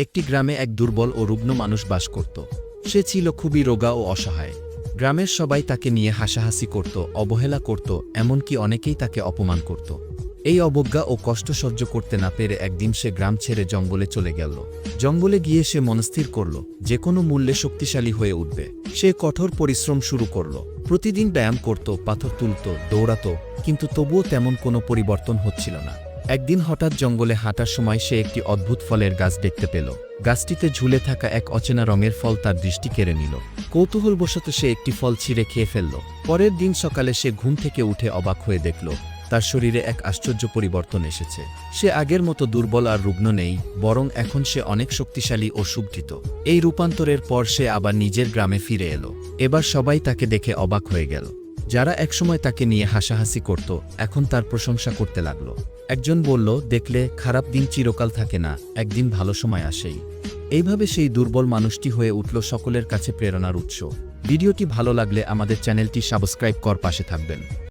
একটি গ্রামে এক দুর্বল ও রুগ্ন মানুষ বাস করত। সে ছিল খুবই রোগা ও অসহায়। গ্রামের সবাই তাকে নিয়ে হাসাহাসি করত, অবহেলা করত, এমনকি অনেকেই তাকে অপমান করত। এই অবজ্ঞা ও কষ্ট সহ্য করতে না পেরে একদিন সে গ্রাম ছেড়ে জঙ্গলে চলে গেল। জঙ্গলে গিয়ে সে মনস্থির করল যে কোনো মূল্যে শক্তিশালী হয়ে উঠবে। সে কঠোর পরিশ্রম শুরু করল। প্রতিদিন ব্যায়াম করত, পাথর তুলত, দৌড়াত, কিন্তু তবুও তেমন কোনো পরিবর্তন হচ্ছিল না। একদিন হঠাৎ জঙ্গলে হাঁটার সময় সে একটি অদ্ভুত ফলের গাছ দেখতে পেল। গাছটিতে ঝুলে থাকা এক অচেনা রঙের ফল তার দৃষ্টি কেড়ে নিল। কৌতূহলবশত সে একটি ফল ছিঁড়ে খেয়ে ফেলল। পরের দিন সকালে সে ঘুম থেকে উঠে অবাক হয়ে দেখল, তার শরীরে এক আশ্চর্য পরিবর্তন এসেছে। সে আগের মতো দুর্বল আর রুগ্ন নেই, বরং এখন সে অনেক শক্তিশালী ও সুগঠিত। এই রূপান্তরের পর সে আবার নিজের গ্রামে ফিরে এলো। এবার সবাই তাকে দেখে অবাক হয়ে গেল। যারা একসময় তাকে নিয়ে হাসাহাসি করত, এখন তার প্রশংসা করতে লাগল। একজন বলল, দেখলে খারাপ দিন চিরকাল থাকে না, একদিন ভালো সময় আসেই। এইভাবে সেই দুর্বল মানুষটি হয়ে উঠল সকলের কাছে প্রেরণার উৎস। ভিডিওটি ভালো লাগলে আমাদের চ্যানেলটি সাবস্ক্রাইব কর পাশে থাকবেন।